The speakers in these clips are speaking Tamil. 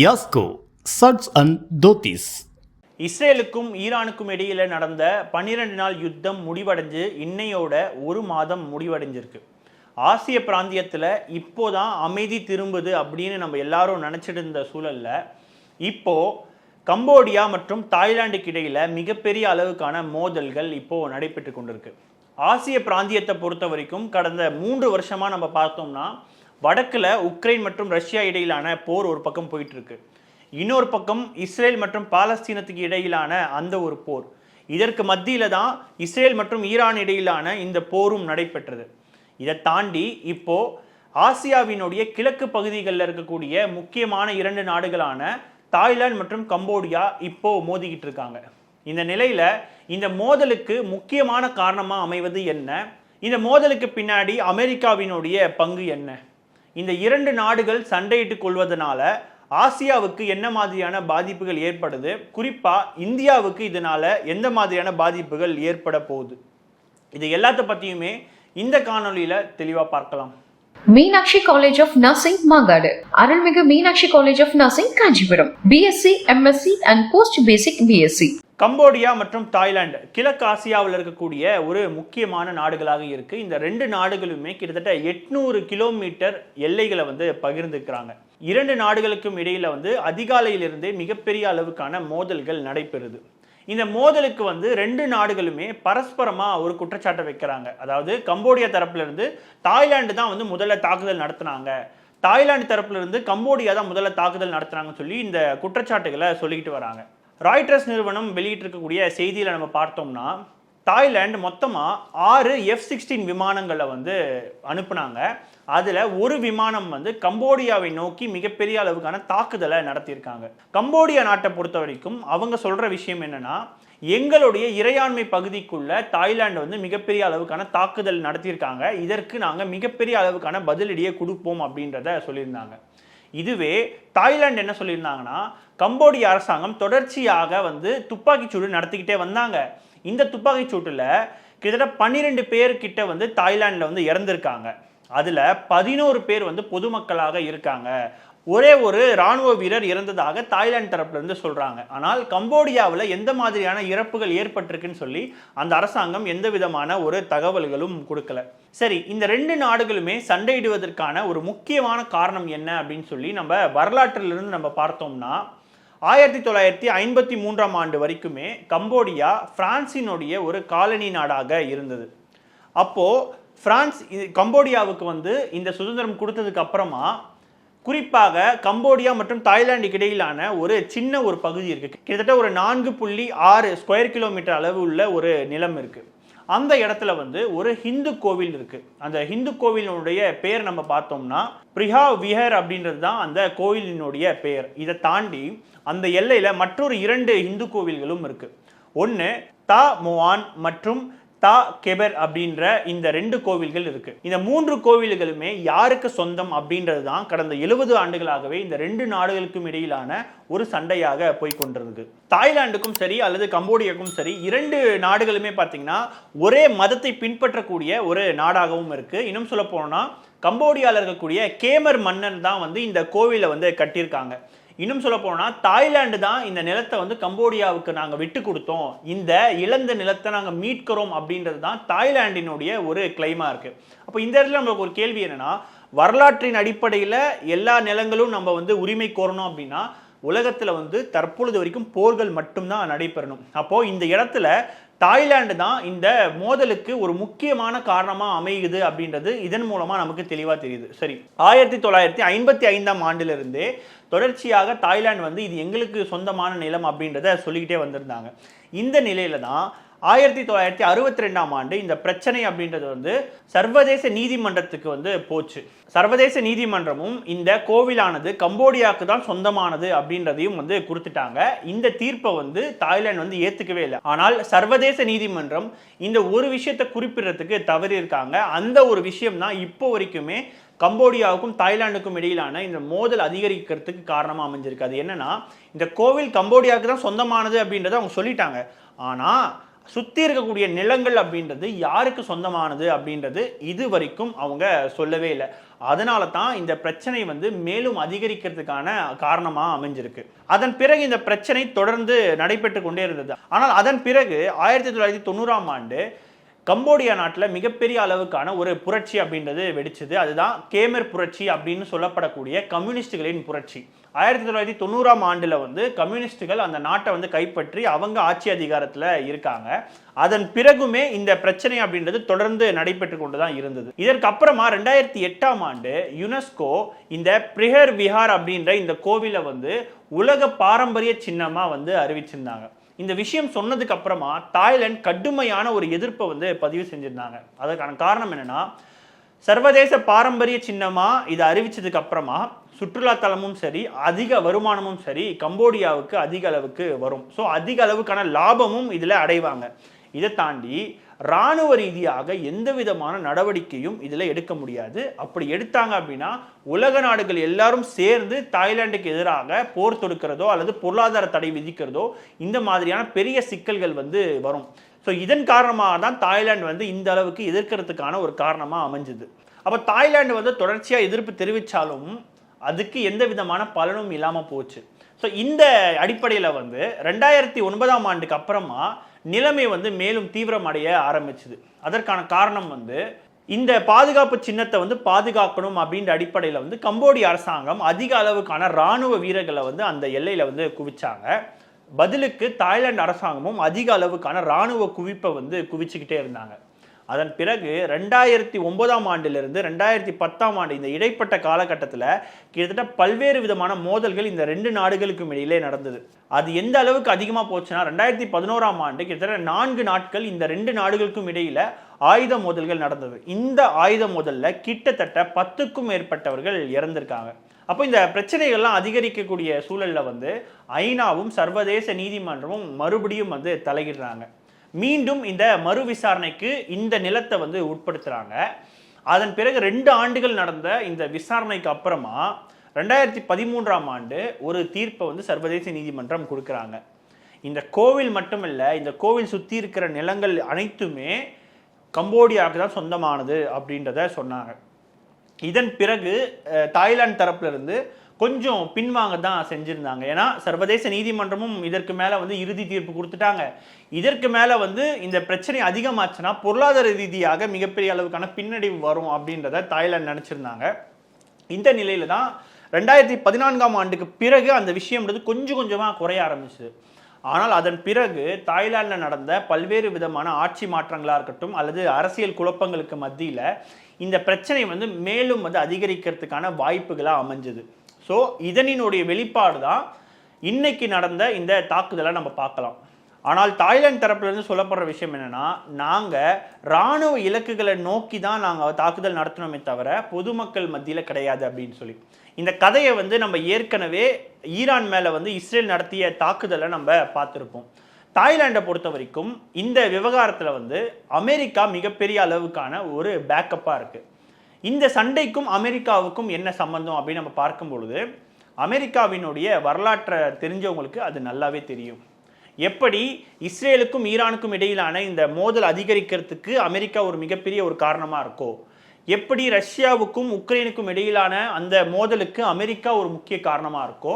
யாஸ்கோ சட்ஸ் அண்ட் தோத்திஸ். இஸ்ரேலுக்கும் ஈரானுக்கும் இடையில் நடந்த பன்னிரண்டு நாள் யுத்தம் முடிவடைஞ்சு இன்னையோட ஒரு மாதம் முடிவடைஞ்சிருக்கு. ஆசிய பிராந்தியத்தில் இப்போதான் அமைதி திரும்புது அப்படின்னு நம்ம எல்லாரும் நினச்சிட்டு இருந்த சூழலில் இப்போது கம்போடியா மற்றும் தாய்லாண்டுக்கு இடையில் மிகப்பெரிய அளவுக்கான மோதல்கள் இப்போது நடைபெற்று கொண்டிருக்கு. ஆசிய பிராந்தியத்தை பொறுத்த வரைக்கும் கடந்த மூன்று வருஷமாக நம்ம பார்த்தோம்னா வடக்கில் உக்ரைன் மற்றும் ரஷ்யா இடையிலான போர் ஒரு பக்கம் போயிட்டு இருக்கு இன்னொரு பக்கம் இஸ்ரேல் மற்றும் பாலஸ்தீனத்துக்கு இடையிலான அந்த ஒரு போர். இதற்கு மத்தியில் தான் இஸ்ரேல் மற்றும் ஈரான் இடையிலான இந்த போரும் நடைபெற்றது. இதை தாண்டி இப்போ ஆசியாவினுடைய கிழக்கு பகுதிகளில் இருக்கக்கூடிய முக்கியமான இரண்டு நாடுகளான தாய்லாந்து மற்றும் கம்போடியா இப்போ மோதிக்கிட்டு இருக்காங்க. இந்த நிலையில இந்த மோதலுக்கு முக்கியமான காரணமாக அமைவது என்ன? இந்த மோதலுக்கு பின்னாடி அமெரிக்காவினுடைய பங்கு என்ன? இந்த இரண்டு நாடுகள் சண்டையிட்டுக் கொள்வதனால ஆசியாவுக்கு என்ன மாதிரியான பாதிப்புகள் ஏற்படுது? குறிப்பாக இந்தியாவுக்கு இதனால் எந்த மாதிரியான பாதிப்புகள் ஏற்பட போகுது? இது எல்லாத்த பற்றியுமே இந்த காணொலியில் தெளிவாக பார்க்கலாம். Meenakshi college of nursing Mangadu Arulmigu Meenakshi college of nursing Kanchipuram BSc MSc and post basic BSc Cambodia மற்றும் தாய்லாந்து கிழக்கு ஆசியாவில் இருக்கக்கூடிய ஒரு முக்கியமான நாடுகளாக இருக்கு. இந்த ரெண்டு நாடுகளுமே கிட்டத்தட்ட எட்நூறு கிலோமீட்டர் எல்லைகளை வந்து பகிர்ந்துக்கிறாங்க. இரண்டு நாடுகளுக்கும் இடையில வந்து அதிகாலையிலிருந்தே மிகப்பெரிய அளவுக்கான மோதல்கள் நடைபெறுது. இந்த மோதலுக்கு வந்து ரெண்டு நாடுகளுமே பரஸ்பரமாக ஒரு குற்றச்சாட்டை வைக்கிறாங்க. அதாவது கம்போடியா தரப்புலேருந்து தாய்லாந்து தான் வந்து முதல்ல தாக்குதல் நடத்துனாங்க. தாய்லாந்து தரப்புலேருந்து கம்போடியா தான் முதல்ல தாக்குதல் நடத்துனாங்கன்னு சொல்லி இந்த குற்றச்சாட்டுகளை சொல்லிக்கிட்டு வராங்க. ராய்டர்ஸ் நிறுவனம் வெளியிட்டிருக்கக்கூடிய செய்தியில் நம்ம பார்த்தோம்னா தாய்லாந்து மொத்தமாக ஆறு எஃப் சிக்ஸ்டீன் விமானங்களை வந்து அனுப்புனாங்க. அதில் ஒரு விமானம் வந்து கம்போடியாவை நோக்கி மிகப்பெரிய அளவுக்கான தாக்குதலை நடத்தியிருக்காங்க. கம்போடியா நாட்டை பொறுத்த வரைக்கும் அவங்க சொல்கிற விஷயம் என்னன்னா எங்களுடைய இறையாண்மை பகுதிக்குள்ள தாய்லாந்து வந்து மிகப்பெரிய அளவுக்கான தாக்குதல் நடத்தியிருக்காங்க. இதற்கு நாங்கள் மிகப்பெரிய அளவுக்கான பதிலடியை கொடுப்போம் அப்படின்றத சொல்லியிருந்தாங்க. இதுவே தாய்லாந்து என்ன சொல்லியிருந்தாங்கன்னா கம்போடிய அரசாங்கம் தொடர்ச்சியாக வந்து துப்பாக்கிச்சூடு நடத்திக்கிட்டே வந்தாங்க. இந்த துப்பாக்கிச்சூட்டில் கிட்டத்தட்ட பன்னிரெண்டு பேர் கிட்ட வந்து தாய்லாண்டில் வந்து இறந்துருக்காங்க. அதில் பதினோரு பேர் வந்து பொதுமக்களாக இருக்காங்க. ஒரே ஒரு ராணுவ வீரர் இறந்ததாக தாய்லாந்து தரப்புலேருந்து சொல்கிறாங்க ஆனால் கம்போடியாவில் எந்த மாதிரியான இறப்புகள் ஏற்பட்டிருக்குன்னு சொல்லி அந்த அரசாங்கம் எந்த விதமான ஒரு தகவல்களும் கொடுக்கல. சரி இந்த ரெண்டு நாடுகளுமே சண்டையிடுவதற்கான ஒரு முக்கியமான காரணம் என்ன அப்படின்னு சொல்லி நம்ம வரலாற்றிலிருந்து நம்ம பார்த்தோம்னா ஆயிரத்தி தொள்ளாயிரத்தி ஐம்பத்தி மூன்றாம் ஆண்டு வரைக்குமே கம்போடியா பிரான்சினுடைய ஒரு காலனி நாடாக இருந்தது. அப்போது பிரான்ஸ் இது கம்போடியாவுக்கு வந்து இந்த சுதந்திரம் கொடுத்ததுக்கு அப்புறமா குறிப்பாக கம்போடியா மற்றும் தாய்லாந்துக்கு இடையிலான ஒரு சின்ன ஒரு பகுதி இருக்குது கிட்டத்தட்ட ஒரு நான்கு புள்ளி ஆறு ஸ்கொயர் கிலோமீட்டர் அளவு உள்ள ஒரு நிலம் இருக்குது அந்த இடத்துல வந்து ஒரு ஹிந்து கோவில் இருக்கு. அந்த ஹிந்து கோவிலினுடைய பெயர் நம்ம பார்த்தோம்னா பிரிஹா விஹர் அப்படின்றது தான் அந்த கோவிலினுடைய பெயர் இதை தாண்டி அந்த எல்லையில மற்றொரு இரண்டு ஹிந்து கோவில்களும் இருக்கு. ஒன்று தா மொவான் மற்றும் தா கெபர் அப்படின்ற இந்த ரெண்டு கோவில்கள் இருக்கு. இந்த மூன்று கோவில்களுமே யாருக்கு சொந்தம் அப்படின்றது தான் கடந்த எழுபது ஆண்டுகளாகவே இந்த ரெண்டு நாடுகளுக்கும் இடையிலான ஒரு சண்டையாக போய் கொண்டிருக்கு தாய்லாந்துக்கும் சரி அல்லது கம்போடியாவுக்கும் சரி இரண்டு நாடுகளுமே பார்த்தீங்கன்னா ஒரே மதத்தை பின்பற்றக்கூடிய ஒரு நாடாகவும் இருக்கு. இன்னும் சொல்ல போனா கம்போடியாவில் இருக்கக்கூடிய கேமர் மன்னன் தான் வந்து இந்த கோவிலை வந்து கட்டியிருக்காங்க. இன்னும் சொல்ல போனால் தாய்லாந்து தான் இந்த நிலத்தை வந்து கம்போடியாவுக்கு நாங்கள் விட்டு கொடுத்தோம். இந்த இழந்த நிலத்தை நாங்கள் மீட்கிறோம் அப்படின்றது தான் தாய்லாந்தினுடைய ஒரு கிளைமா இருக்கு. அப்போ இந்த இடத்துல நம்மளுக்கு ஒரு கேள்வி என்னன்னா வரலாற்றின் அடிப்படையில் எல்லா நிலங்களும் நம்ம வந்து உரிமை கோரணும் அப்படின்னா உலகத்தில் வந்து தற்பொழுது வரைக்கும் போர்கள் மட்டும்தான் நடைபெறணும். அப்போது இந்த இடத்துல தாய்லாந்து தான் இந்த மோதலுக்கு ஒரு முக்கியமான காரணமாக அமையுது அப்படின்றது இதன் மூலமாக நமக்கு தெளிவாக தெரியுது. சரி ஆயிரத்தி தொள்ளாயிரத்தி ஐம்பத்தி ஐந்தாம் ஆண்டிலிருந்தே தொடர்ச்சியாக தாய்லாந்து வந்து இது எங்களுக்கு சொந்தமான நிலம் அப்படின்றத சொல்லிக்கிட்டே வந்திருந்தாங்க. இந்த நிலையில தான் ஆயிரத்தி தொள்ளாயிரத்தி அறுபத்தி ரெண்டாம் ஆண்டு இந்த பிரச்சனை அப்படின்றது வந்து சர்வதேச நீதிமன்றத்துக்கு வந்து போச்சு. சர்வதேச நீதிமன்றமும் இந்த கோவிலானது கம்போடியாவுக்கு தான் சொந்தமானது அப்படின்றதையும் வந்து கொடுத்துட்டாங்க இந்த தீர்ப்பை வந்து தாய்லாந்து வந்து ஏத்துக்கவே இல்லை. ஆனால் சர்வதேச நீதிமன்றம் இந்த ஒரு விஷயத்தை குறிப்பிடுறதுக்கு தவறி இருக்காங்க. அந்த ஒரு விஷயம் தான் இப்போ வரைக்குமே கம்போடியாவுக்கும் தாய்லாந்துக்கும் இடையிலான இந்த மோதல் அதிகரிக்கிறதுக்கு காரணமாக அமைஞ்சிருக்கு. அது என்னன்னா இந்த கோவில் கம்போடியாவுக்கு தான் சொந்தமானது அப்படின்றத அவங்க சொல்லிட்டாங்க. ஆனால் சுற்றி இருக்கக்கூடிய நிலங்கள் அப்படின்றது யாருக்கு சொந்தமானது அப்படின்றது இது வரைக்கும் அவங்க சொல்லவே இல்லை. அதனால தான் இந்த பிரச்சனை வந்து மேலும் அதிகரிக்கிறதுக்கான காரணமாக அமைஞ்சிருக்கு. அதன் பிறகு இந்த பிரச்சனை தொடர்ந்து நடைபெற்று கொண்டே இருந்தது. ஆனால் அதன் பிறகு ஆயிரத்தி தொள்ளாயிரத்தி தொண்ணூறாம் ஆண்டு கம்போடியா நாட்டில் மிகப்பெரிய அளவுக்கான ஒரு புரட்சி அப்படின்றது வெடிச்சது. அதுதான் கேமர் புரட்சி அப்படின்னு சொல்லப்படக்கூடிய கம்யூனிஸ்டுகளின் புரட்சி. ஆயிரத்தி தொள்ளாயிரத்தி தொண்ணூறாம் ஆண்டில் வந்து கம்யூனிஸ்டுகள் அந்த நாட்டை வந்து கைப்பற்றி அவங்க ஆட்சி அதிகாரத்தில் இருக்காங்க. அதன் பிறகுமே இந்த பிரச்சனை அப்படின்றது தொடர்ந்து நடைபெற்று கொண்டு தான் இருந்தது. இதற்கப்புறமா ரெண்டாயிரத்தி எட்டாம் ஆண்டு யுனெஸ்கோ இந்த பிரிஹர் விஹார் அப்படின்ற இந்த கோவிலை வந்து உலக பாரம்பரிய சின்னமாக வந்து அறிவிச்சிருந்தாங்க. இந்த விஷயம் சொன்னதுக்கு அப்புறமா தாய்லாந்து கடுமையான ஒரு எதிர்ப்பை வந்து பதிவு செஞ்சிருந்தாங்க. அதற்கான காரணம் என்னன்னா சர்வதேச பாரம்பரிய சின்னமா இதை அறிவிச்சதுக்கு அப்புறமா சுற்றுலா தலமும் சரி அதிக வருமானமும் சரி கம்போடியாவுக்கு அதிக அளவுக்கு வரும். ஸோ அதிக அளவுக்கான லாபமும் இதில் அடைவாங்க. இதை தாண்டி இராணுவ ரீதியாக எந்த விதமான நடவடிக்கையும் இதில் எடுக்க முடியாது. அப்படி எடுத்தாங்க அப்படின்னா உலக நாடுகள் எல்லாரும் சேர்ந்து தாய்லாந்துக்கு எதிராக போர் தொடுக்கிறதோ அல்லது பொருளாதார தடை விதிக்கிறதோ இந்த மாதிரியான பெரிய சிக்கல்கள் வந்து வரும். ஸோ இதன் காரணமாக தான் தாய்லாந்து வந்து இந்த அளவுக்கு எதிர்க்கிறதுக்கான ஒரு காரணமாக அமைஞ்சுது. அப்போ தாய்லாந்து வந்து தொடர்ச்சியாக எதிர்ப்பு தெரிவித்தாலும் அதுக்கு எந்த விதமான பலனும் இல்லாமல் போச்சு. ஸோ இந்த அடிப்படையில் வந்து ரெண்டாயிரத்தி ஒன்பதாம் ஆண்டுக்கு அப்புறமா நிலைமை வந்து மேலும் தீவிரமடைய ஆரம்பிச்சுது. அதற்கான காரணம் வந்து இந்த பாதுகாப்பு சின்னத்தை வந்து பாதுகாக்கணும் அப்படின்ற அடிப்படையில் வந்து கம்போடிய அரசாங்கம் அதிக அளவுக்கான இராணுவ வீரர்களை வந்து அந்த எல்லையில் வந்து குவிச்சாங்க. பதிலுக்கு தாய்லாந்து அரசாங்கமும் அதிக அளவுக்கான இராணுவ குவிப்பை வந்து குவிச்சுக்கிட்டே இருந்தாங்க. அதன் பிறகு ரெண்டாயிரத்தி ஒன்பதாம் ஆண்டிலிருந்து ரெண்டாயிரத்தி பத்தாம் ஆண்டு இந்த இடைப்பட்ட காலகட்டத்தில் கிட்டத்தட்ட பல்வேறு விதமான மோதல்கள் இந்த ரெண்டு நாடுகளுக்கும் இடையிலே நடந்தது. அது எந்த அளவுக்கு அதிகமாக போச்சுன்னா ரெண்டாயிரத்தி பதினோராம் ஆண்டு கிட்டத்தட்ட நான்கு நாட்கள் இந்த ரெண்டு நாடுகளுக்கும் இடையில் ஆயுத மோதல்கள் நடந்தது. இந்த ஆயுத மோதலில் கிட்டத்தட்ட பத்துக்கும் மேற்பட்டவர்கள் இறந்திருக்காங்க. அப்போ இந்த பிரச்சனைகள்லாம் அதிகரிக்கக்கூடிய சூழலில் வந்து ஐநாவும் சர்வதேச நீதிமன்றமும் மறுபடியும் வந்து தலையிடுறாங்க. மீண்டும் இந்த மறு விசாரணைக்கு இந்த நிலத்தை வந்து உட்படுத்துகிறாங்க அதன் பிறகு ரெண்டு ஆண்டுகள் நடந்த இந்த விசாரணைக்கு அப்புறமா ரெண்டாயிரத்தி பதிமூன்றாம் ஆண்டு ஒரு தீர்ப்பை வந்து சர்வதேச நீதிமன்றம் கொடுக்குறாங்க. இந்த கோவில் மட்டும் இல்லை இந்த கோவில் சுற்றி இருக்கிற நிலங்கள் அனைத்துமே கம்போடியாவுக்கு தான் சொந்தமானது அப்படின்றத சொன்னாங்க. இதன் பிறகு தாய்லாந்து தரப்புலேருந்து இருந்து கொஞ்சம் பின்வாங்க தான் செஞ்சுருந்தாங்க. ஏன்னா சர்வதேச நீதிமன்றமும் இதற்கு மேலே வந்து இறுதி தீர்ப்பு கொடுத்துட்டாங்க. இதற்கு மேலே வந்து இந்த பிரச்சனை அதிகமாச்சுன்னா பொருளாதார ரீதியாக மிகப்பெரிய அளவுக்கான பின்னடைவு வரும் அப்படின்றத தாய்லாந்து நினச்சிருந்தாங்க. இந்த நிலையில தான் ரெண்டாயிரத்தி பதினான்காம் ஆண்டுக்கு பிறகு அந்த விஷயம்ன்றது கொஞ்சம் கொஞ்சமாக குறைய ஆரம்பிச்சுது. ஆனால் அதன் பிறகு தாய்லாந்தில் நடந்த பல்வேறு விதமான ஆட்சி மாற்றங்களாக இருக்கட்டும் அல்லது அரசியல் குழப்பங்களுக்கு மத்தியில் இந்த பிரச்சனை வந்து மேலும் வந்து அதிகரிக்கிறதுக்கான வாய்ப்புகளாக அமைஞ்சது. ஸோ இதனினுடைய வெளிப்பாடு தான் இன்னைக்கு நடந்த இந்த தாக்குதலை நம்ம பார்க்கலாம். ஆனால் தாய்லாந்து தரப்புலேருந்து சொல்லப்படுற விஷயம் என்னென்னா நாங்கள் ராணுவ இலக்குகளை நோக்கி தான் நாங்கள் தாக்குதல் நடத்தினோமே தவிர பொதுமக்கள் மத்தியில் கிடையாது அப்படின்னு சொல்லி. இந்த கதையை வந்து நம்ம ஏற்கனவே ஈரான் மேலே வந்து இஸ்ரேல் நடத்திய தாக்குதலை நம்ம பார்த்துருப்போம். தாய்லாண்டை பொறுத்த வரைக்கும் இந்த விவகாரத்தில் வந்து அமெரிக்கா மிகப்பெரிய அளவுக்கான ஒரு பேக்கப்பாக இருக்குது இந்த சண்டைக்கும் அமெரிக்காவுக்கும் என்ன சம்பந்தம் அப்படின்னு நம்ம பார்க்கும் பொழுது அமெரிக்காவினுடைய வரலாற்றை தெரிஞ்சவங்களுக்கு அது நல்லாவே தெரியும். எப்படி இஸ்ரேலுக்கும் ஈரானுக்கும் இடையிலான இந்த மோதல் அதிகரிக்கிறதுக்கு அமெரிக்கா ஒரு மிகப்பெரிய ஒரு காரணமாக இருக்கோ? எப்படி ரஷ்யாவுக்கும் உக்ரைனுக்கும் இடையிலான அந்த மோதலுக்கு அமெரிக்கா ஒரு முக்கிய காரணமாக இருக்கோ?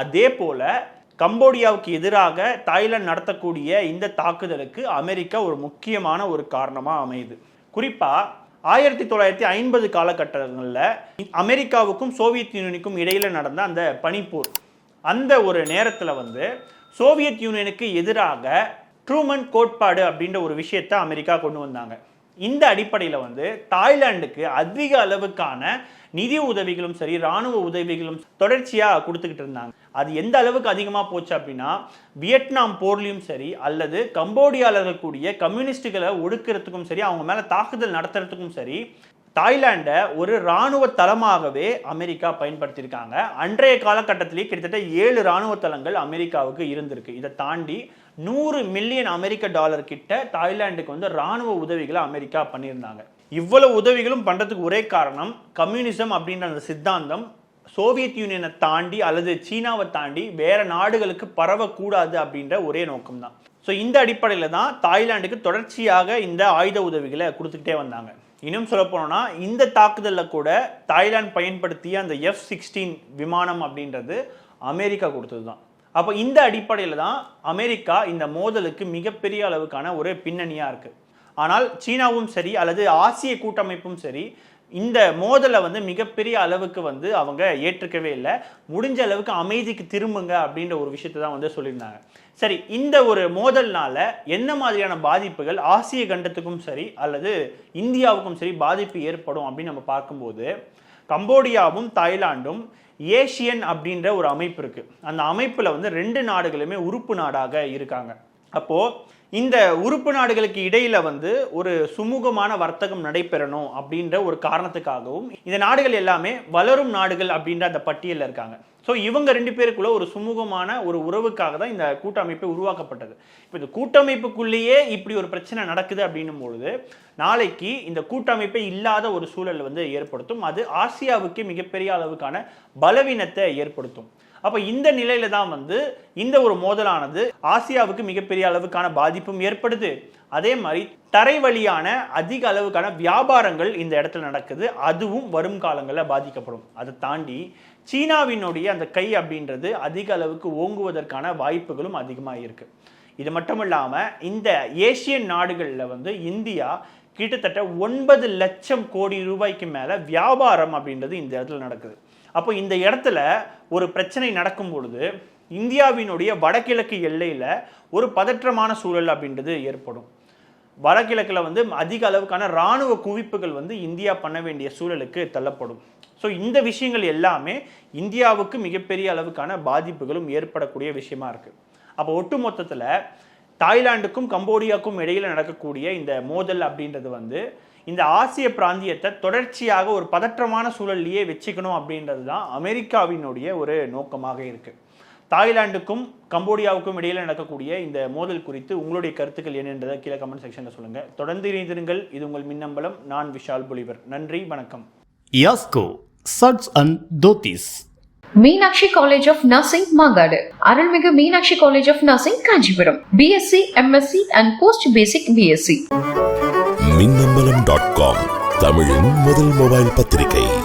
அதே போல கம்போடியாவுக்கு எதிராக தாய்லாந்து நடத்தக்கூடிய இந்த தாக்குதலுக்கு அமெரிக்கா ஒரு முக்கியமான ஒரு காரணமாக அமையுது. குறிப்பாக ஆயிரத்தி தொள்ளாயிரத்தி ஐம்பது காலகட்டங்களில் அமெரிக்காவுக்கும் சோவியத் யூனியனுக்கும் இடையில் நடந்த அந்த பனிப்போர் அந்த ஒரு நேரத்தில் வந்து சோவியத் யூனியனுக்கு எதிராக ட்ரூமன் கோட்பாடு அப்படின்ற ஒரு விஷயத்தை அமெரிக்கா கொண்டு வந்தாங்க. இந்த அடிப்படையில் வந்து தாய்லாந்துக்கு அதிக அளவுக்கான நிதி உதவிகளும் சரி ராணுவ உதவிகளும் தொடர்ச்சியாக கொடுத்துக்கிட்டு இருந்தாங்க. அது எந்த அளவுக்கு அதிகமாக போச்சு அப்படின்னா வியட்நாம் போர்லையும் சரி அல்லது கம்போடியாவில் இருக்கக்கூடிய கம்யூனிஸ்டுகளை ஒடுக்கிறதுக்கும் சரி அவங்க மேலே தாக்குதல் நடத்துறதுக்கும் சரி தாய்லாண்டை ஒரு இராணுவ தளமாகவே அமெரிக்கா பயன்படுத்தியிருக்காங்க. அன்றைய காலகட்டத்திலேயே கிட்டத்தட்ட ஏழு இராணுவ தளங்கள் அமெரிக்காவுக்கு இருந்திருக்கு. இதை தாண்டி நூறு மில்லியன் அமெரிக்க டாலர் கிட்ட தாய்லாந்துக்கு வந்து ராணுவ உதவிகளை அமெரிக்கா பண்ணியிருந்தாங்க. இவ்வளவு உதவிகளும் பண்ணுறதுக்கு ஒரே காரணம் கம்யூனிசம் அப்படின்ற அந்த சித்தாந்தம் சோவியத் யூனியனை தாண்டி அல்லது சீனாவை தாண்டி வேற நாடுகளுக்கு பரவக்கூடாது அப்படின்ற ஒரே நோக்கம் தான் ஸோ இந்த அடிப்படையில் தான் தாய்லாண்டுக்கு தொடர்ச்சியாக இந்த ஆயுத உதவிகளை கொடுத்துக்கிட்டே வந்தாங்க. இன்னும் சொல்ல போனோம்னா இந்த தாக்குதலில் கூட தாய்லாந்து பயன்படுத்திய அந்த எஃப் சிக்ஸ்டீன் விமானம் அப்படின்றது அமெரிக்கா கொடுத்தது தான் அப்போ இந்த அடிப்படையில் தான் அமெரிக்கா இந்த மோதலுக்கு மிகப்பெரிய அளவுக்கான ஒரு பின்னணியாக இருக்குது ஆனால் சீனாவும் சரி அல்லது ஆசிய கூட்டமைப்பும் சரி இந்த மோதலை வந்து மிகப்பெரிய அளவுக்கு வந்து அவங்க ஏற்றுக்கவே இல்லை. முடிஞ்ச அளவுக்கு அமைதிக்கு திரும்புங்க அப்படின்ற ஒரு விஷயத்தை தான் வந்து சொல்லியிருந்தாங்க. சரி இந்த ஒரு மோதல்னால என்ன மாதிரியான பாதிப்புகள் ஆசிய கண்டத்துக்கும் சரி அல்லது இந்தியாவுக்கும் சரி பாதிப்பு ஏற்படும் அப்படின்னு நம்ம பார்க்கும்போது கம்போடியாவும் தாய்லாந்தும் ஏஷியன் அப்படின்ற ஒரு அமைப்பு இருக்குது அந்த அமைப்பில் வந்து ரெண்டு நாடுகளுமே உறுப்பு நாடாக இருக்காங்க. அப்போது இந்த உறுப்பு நாடுகளுக்கு இடையில வந்து ஒரு சுமூகமான வர்த்தகம் நடைபெறணும் அப்படின்ற ஒரு காரணத்துக்காகவும் இந்த நாடுகள் எல்லாமே வளரும் நாடுகள் அப்படின்ற அந்த பட்டியலில் இருக்காங்க. ஸோ இவங்க ரெண்டு பேருக்குள்ள ஒரு சுமூகமான ஒரு உறவுக்காக தான் இந்த கூட்டமைப்பு உருவாக்கப்பட்டது. இப்போ இந்த கூட்டமைப்புக்குள்ளேயே இப்படி ஒரு பிரச்சனை நடக்குது அப்படின்னும் பொழுது நாளைக்கு இந்த கூட்டமைப்பே இல்லாத ஒரு சூழல் வந்து ஏற்படுத்தும். அது ஆசியாவுக்கு மிகப்பெரிய அளவுக்கான பலவீனத்தை ஏற்படுத்தும். அப்போ இந்த நிலையில தான் வந்து இந்த ஒரு மோதலானது ஆசியாவுக்கு மிகப்பெரிய அளவுக்கான பாதிப்பும் ஏற்படுது. அதே மாதிரி தரை வழியான அதிக அளவுக்கான வியாபாரங்கள் இந்த இடத்துல நடக்குது. அதுவும் வரும் காலங்களில் பாதிக்கப்படும். அதை தாண்டி சீனாவினுடைய அந்த கை அப்படின்றது அதிக அளவுக்கு ஓங்குவதற்கான வாய்ப்புகளும் அதிகமாக இருக்கு இது மட்டும் இல்லாமல் இந்த ஏசியன் நாடுகளில் வந்து இந்தியா கிட்டத்தட்ட ஒன்பது லட்சம் கோடி ரூபாய்க்கு மேலே வியாபாரம் அப்படின்றது இந்த இடத்துல நடக்குது. அப்போ இந்த இடத்துல ஒரு பிரச்சனை நடக்கும் பொழுது இந்தியாவினுடைய வடகிழக்கு எல்லையில் ஒரு பதற்றமான சூழல் அப்படின்றது ஏற்படும். வடகிழக்கில் வந்து அதிக அளவுக்கான இராணுவ குவிப்புகள் வந்து இந்தியா பண்ண வேண்டிய சூழலுக்கு தள்ளப்படும். ஸோ இந்த விஷயங்கள் எல்லாமே இந்தியாவுக்கு மிகப்பெரிய அளவுக்கான பாதிப்புகளும் ஏற்படக்கூடிய விஷயமா இருக்குது அப்போ ஒட்டுமொத்தத்தில் தாய்லாந்துக்கும் கம்போடியாவுக்கும் இடையில் நடக்கக்கூடிய இந்த மோதல் அப்படின்றது வந்து இந்த ஆசிய பிராந்தியத்தை தொடர்ச்சியாக ஒரு பதற்றமான சூழல்லையே வச்சுக்கணும் அப்படின்றது தான் அமெரிக்காவினுடைய ஒரு நோக்கமாக இருக்கு. தாய்லாந்துக்கும் கம்போடியாவுக்கும் இடையில நடக்கக்கூடிய இந்த மோதல் குறித்து உங்களுடைய கருத்துக்கள் என்னன்றதை கீழே கமெண்ட் செக்ஷனில் சொல்லுங்க. தொடர்ந்து இணைந்திருங்கள். இது உங்கள் மின்னம்பலம். நான் விஷால் பொலிவர். நன்றி. வணக்கம். யாஸ்கோ சட்ஸ் and dhotis. Meenakshi college of nursing Mangadu. Arulmigu Meenakshi college of nursing Kanchipuram. BSc MSc and post basic BSc Minnambalam dot com தமிழின் முதல் மொபைல் பத்திரிகை.